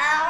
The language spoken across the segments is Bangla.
hour.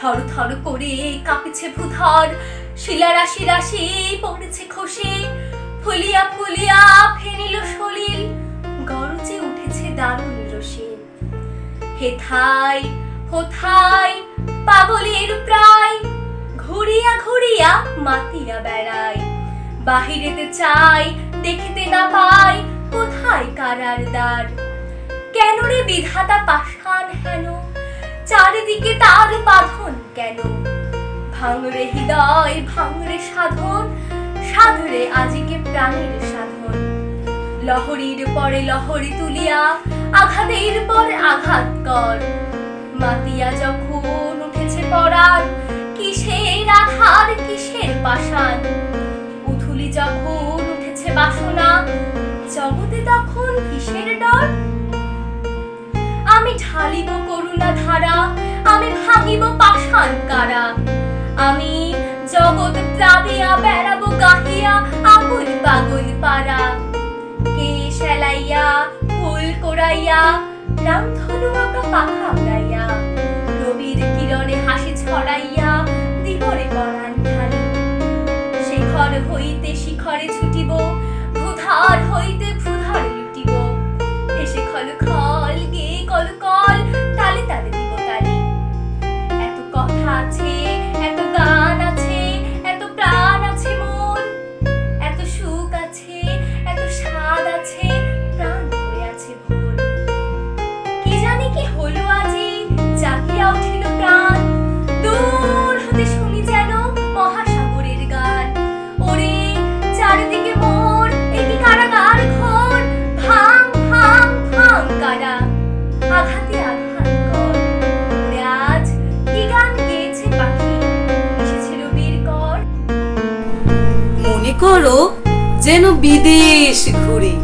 থর থর করে কাঁপিছে ভূধর। শিলা রাশি রাশি পড়েছে খসে। ফুলিয়া ফুলিয়া ফেনিল সলিল। গরজে উঠেছে দারুণ রসে। হেথাই হোথাই পাগলের প্রায়। ঘুরিয়া ঘুরিয়া মাতিয়া বেড়ায়। বাহিরেতে চাই, দেখিতে না পাই, কোথায় কারার দ্বার কেন রে বিধাতা পাষাণ হেন? চারিদিকে তার বাঁধন কেন? ভাঙরে হৃদয়, ভাঙরে সাধন, সাধরে আজিকে প্রাণের সাধন। লহরীর পরে লহরী তুলিয়া, আঘাতের পর আঘাত কর। মাতিয়া যখন উঠেছে পরাণ, কিসের আধার, কিসের পাষাণ? উথুলি যখন উঠেছে বাসনা, জগতে তখন কিসের ঢালিব করুণা ধারা, আমি ভাঙিব পাষাণ কারা। আমি জগৎ প্লাবিয়া বেড়াবো গাহিয়া আগুন পাগল পারা কে সেলাইয়া ফুল কোরাইয়া, রামধনু আঁকা পাখা উড়াইয়া। আঘাতে আঘাত কর। আজ কি গান গেয়েছে পাখি। এসেছে রবির কর মনে করো যেন বিদেশ ঘুরে।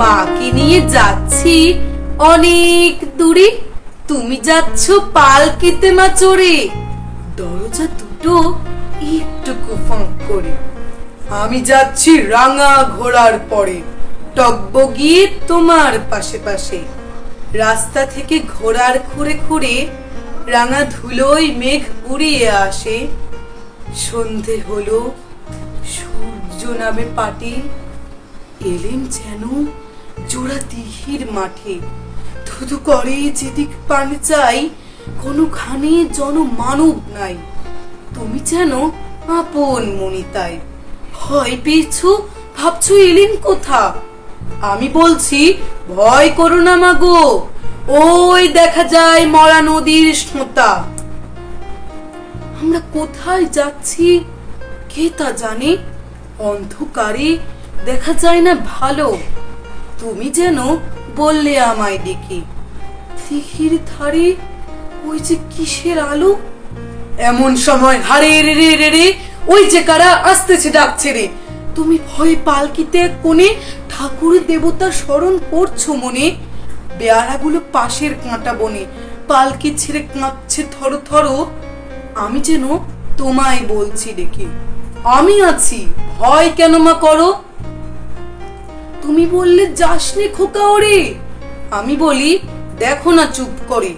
মাকে নিয়ে যাচ্ছি অনেক দূরে। তুমি যাচ্ছ পালকিতে মা চড়ে দরজা দুটো একটু ফাঁক করে। আমি যাচ্ছি রাঙা ঘোড়ার পরে। টকবগিয়ে তোমার পাশে পাশে। রাস্তা থেকে ঘোড়ার খুঁড়ে খুঁড়ে রাঙা ধুলোয় মেঘ উড়িয়ে আসে। সন্ধে হলো, সূর্য নামে পাটে, এলেন যেন জোড়া দিঘির মাঠে। ধুধু করে যেদিক পান চাই, কোনোখানে জন মানব নাই। তুমি যেন আপন মনি তাই। ভয় পেয়েছ, ভাবছ এলেন কোথা? আমি বলছি ভয় করো না মাগো। ওই দেখা যায় মরা নদীর সোঁতা। আমরা কোথায় যাচ্ছি কে তা জানে? অন্ধকারে দেখা যায় না ভালো। তুমি যেন বললে আমায় দেখে। দিঘির ধারে ওই যে কিসের আলো? এমন সময় হারে রে রে রে রে, ওই যে কারা আসতেছে ডাকছে রে। তুমি ভয়ে পালকিতে কোণে ঠাকুর দেবতা স্মরণ করছ মনে? বেয়ারাগুলো পাশের কাঁটা বনে, পালকি ছেড়ে কাঁপছে থর থর। আমি যেন তোমায় বলছি দেখি আমি আছি, ভয় কেন মা করো? তুমি বললে যাসনি খোকা ওরে। আমি বলি, দেখো না চুপ করে।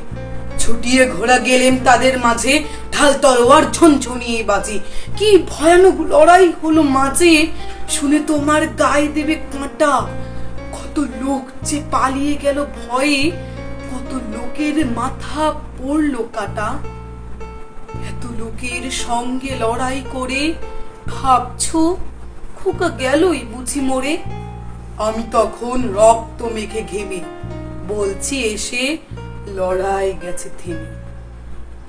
ছুটিয়ে ঘোড়া গেলেম তাদের মাঝে ঢাল তলোয়ার ঝনঝনিয়ে বাজে। কি ভয়ানক লড়াই হলো মাঝে। শুনে তোমার গায়ে দেবে কাঁটা। কত লোক যে পালিয়ে গেল ভয়ে। কত লোকের মাথা পড়ল কাটা। এত লোকের সঙ্গে লড়াই করে ভাবছ, খোকা গেলই বুঝি মরে। আমি তখন রক্ত মেখে ঘেমে, বলছি এসে লড়াই গেছে থেমে।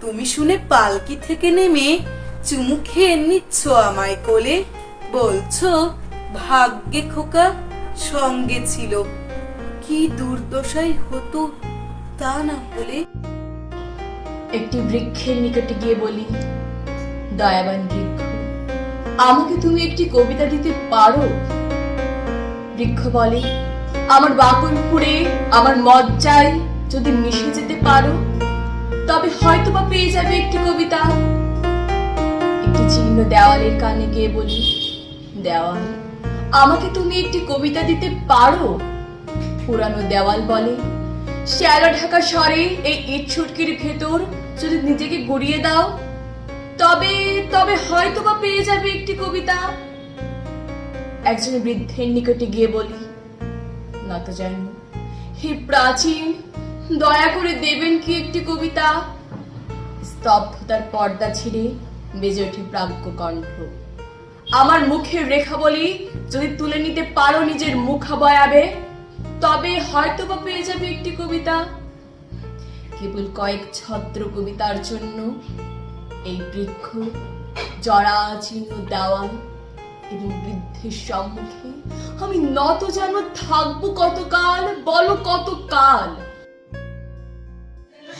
তুমি শুনে পালকি থেকে নেমে চুমু খেয়ে নিচ্ছ আমায় কোলে। বলছো, ভাগ্যে খোকা সঙ্গে ছিল। কি দুর্দশাই হতো তা না হলে? একটি বৃক্ষের নিকটে গিয়ে বলি, দয়াবান বৃক্ষ, আমাকে তুমি একটি কবিতা দিতে পারো? বৃক্ষ বলে, আমার বাকুল ফুড়ে আমার মজ্জায় যদি মিশে যেতে পারো? তবে হয়তো বা পেয়ে যাবে একটি কবিতা। একটি চিহ্ন দেওয়ালের কানে গিয়ে বলি, দেওয়াল, আমাকে তুমি একটি কবিতা দিতে পারো? পুরানো দেওয়াল বলে, শ্যালো ঢাকা স্বরে এই ইট ছুটকির ভেতর যদি নিজেকে গড়িয়ে দাও, তবে তবে হয়তো বা পেয়ে যাবে একটি কবিতা। একজন বৃদ্ধের নিকটে গিয়ে বলি নত জানি, হে প্রাচীন দয়া করে দেবেন কি একটি কবিতা? স্তব্ধতার পর্দা ছিঁড়ে বেজে ওঠে প্রাজ্ঞ কণ্ঠ। আমার মুখের রেখা বলি যদি তুলে নিতে পারো নিজের মুখা বয়াবে তবে হয়তো বা পেয়ে যাবে একটি কবিতা। কেবল কয়েক ছত্র কবিতার জন্য এই বৃক্ষ জরাচীর্ণ দেওয়াল এবং বৃদ্ধের সম্মুখে আমি নত যেন থাকব কতকাল, বলো কতকাল?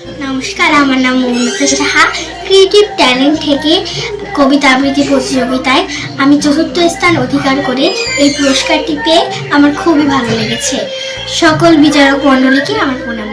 নমস্কার, আমার নাম মমতা সাহা। ক্রিয়েটিভ ট্যালেন্ট থেকে কবিতা আবৃত্তি প্রতিযোগিতায় আমি চতুর্থ স্থান অধিকার করে এই পুরস্কারটি পেয়ে আমার খুবই ভালো লেগেছে। সকল বিচারক মণ্ডলীকে আমার প্রণাম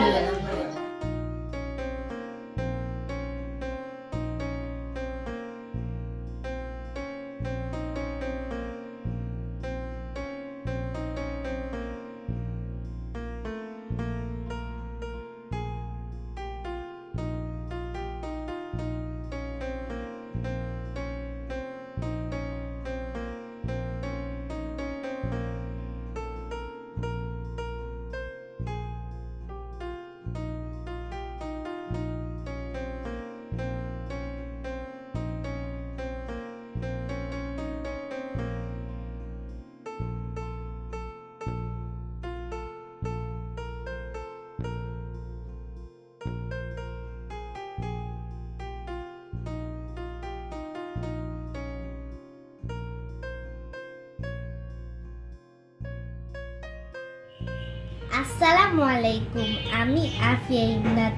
আসসালামু আলাইকুম, আমি আফিয়া ইমনাথ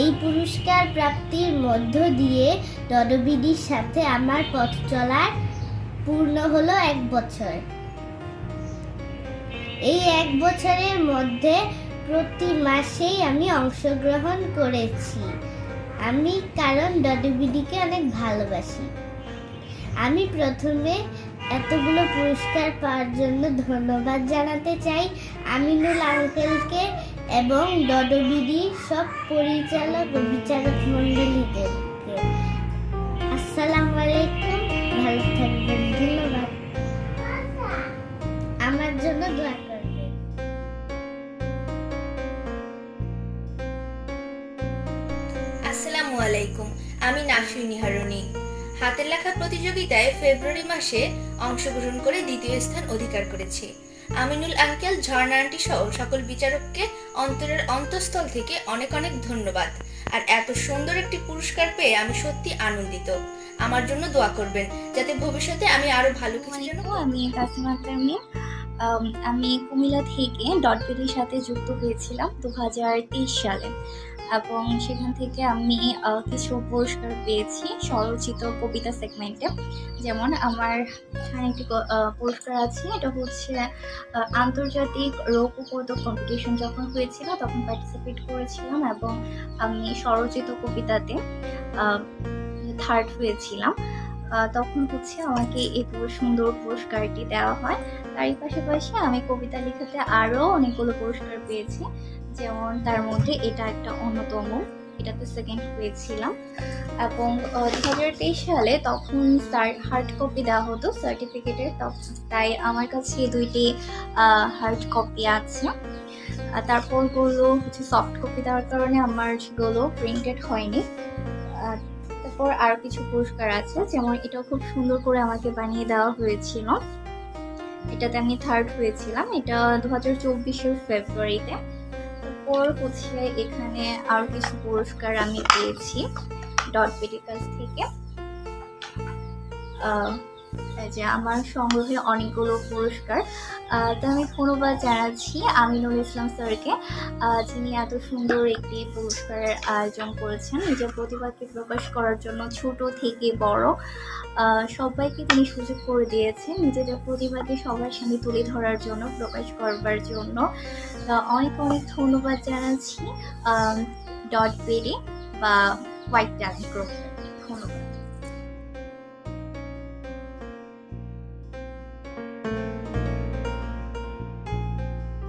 এই পুরস্কার প্রাপ্তির মধ্য দিয়ে ডডবিডির সাথে আমার পথ চলার পূর্ণ হলো এক বছর। এই এক বছরের মধ্যে প্রতি মাসেই আমি অংশগ্রহণ করেছি। আমি কারণ ডডবিডিকে অনেক ভালোবাসি। আমি প্রথমে এতগুলো পুরস্কার পাওয়ার জন্য ধন্যবাদ জানাতে চাই। আমিনুল আঙ্কেলকে এবং ডডবিডি সব পরিচালক প্রতিযোগিতায় ফেব্রুয়ারি মাসে অংশগ্রহণ করে দ্বিতীয় স্থান অধিকার করেছি। আমিনুল আঙ্কেল ঝর্ণা আন্টি সহ সকল বিচারককে অন্তরের অন্তঃস্থল থেকে অনেক অনেক ধন্যবাদ। আর এত সুন্দর একটি পুরস্কার পেয়ে আমি সত্যি আনন্দিত। আমার জন্য দোয়া করবেন যাতে ভবিষ্যতে আমি আরও ভালো কিছু যেন আমি কাসিমা মিম আমি কুমিল্লা থেকে ডটবেলির সাথে যুক্ত হয়েছিলাম দু তেইশ সালে। এবং সেখান থেকে আমি কিছু পুরস্কার পেয়েছি স্বরচিত কবিতা সেগমেন্টে যেমন আমার এখানে একটি পুরস্কার আছে, এটা হচ্ছে আন্তর্জাতিক রৌপ্যপদক কম্পিটিশন যখন হয়েছিল তখন পার্টিসিপেট করেছিলাম এবং আমি স্বরচিত কবিতাতে থার্ড হয়েছিলাম। তখন হচ্ছে আমাকে এই সুন্দর পুরস্কারটি দেওয়া হয়। তারই পাশাপাশি আমি কবিতা লেখাতে আরও অনেকগুলো পুরস্কার পেয়েছি। যেমন তার মধ্যে এটা একটা অন্যতম, এটাতে সেকেন্ড হয়েছিলাম। এবং দু হাজার তেইশ সালে তখন হার্ড কপি দেওয়া হতো সার্টিফিকেটের তখন তাই আমার কাছে দুইটি হার্ড কপি আছে। আর তারপরগুলো হচ্ছে সফট কপি দেওয়ার কারণে আমার সেগুলো প্রিন্টেড হয়নি। তারপর আরও কিছু পুরস্কার আছে, যেমন এটাও খুব সুন্দর করে আমাকে বানিয়ে দেওয়া হয়েছিল। এটাতে আমি থার্ড হয়েছিলাম। এটা দু হাজার চব্বিশের ফেব্রুয়ারিতে তারপর হচ্ছে এখানে আরও কিছু পুরস্কার আমি পেয়েছি ডট পেটিকাস থেকে। যে আমার সংগ্রহে অনেকগুলো পুরস্কার। তো আমি ধন্যবাদ জানাচ্ছি আমিনুল ইসলাম স্যারকে যিনি এত সুন্দর একটি পুরস্কারের আয়োজন করেছেন। নিজের প্রতিভাকে প্রকাশ করার জন্য ছোট থেকে বড় সবাইকে তিনি সুযোগ করে দিয়েছেন। নিজেদের প্রতিভাকে সবার সামনে তুলে ধরার জন্য, প্রকাশ করবার জন্য। অনেক অনেক ধন্যবাদ জানাচ্ছি ডট বেরি বা হোয়াইট ট্যালেন্ট গ্রুপকে ধন্যবাদ।